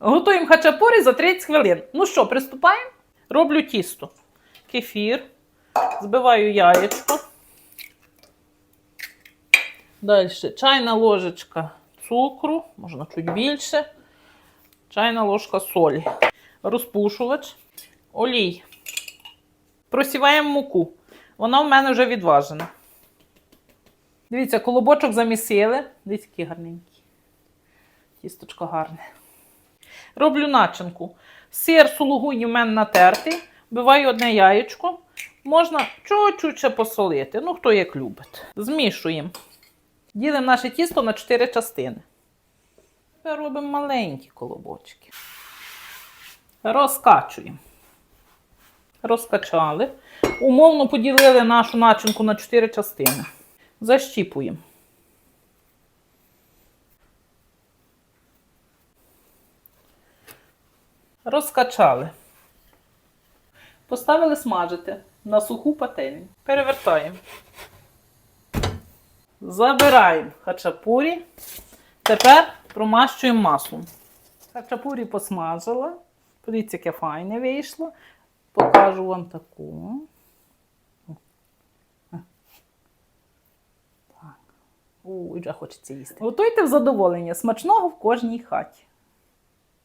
Готуємо хачапурі за 30 хвилин. Ну що, приступаємо? Роблю тісто. Кефір. Збиваю яєчко. Далі чайна ложечка цукру, можна чуть більше. Чайна ложка солі. Розпушувач. Олій. Просіваємо муку. Вона в мене вже відважена. Дивіться, колобочок замісили. Дивіться, який гарненький. Тісточко гарне. Роблю начинку. Сир сулугуні в мене натертий. Вбиваю одне яєчко. Можна чуть-чуть посолити. Ну, хто як любить. Змішуємо. Ділимо наше тісто на 4 частини. Тепер робимо маленькі колобочки. Розкачуємо. Розкачали. Умовно поділили нашу начинку на 4 частини. Защіпуємо. Розкачали. Поставили смажити на суху пательню. Перевертаємо. Забираємо хачапурі. Тепер промащуємо маслом. Хачапурі посмажила. Подивіться, яке файне вийшло. Покажу вам таку. Так. Ой, вже хочеться їсти. Готуйте в задоволення. Смачного в кожній хаті.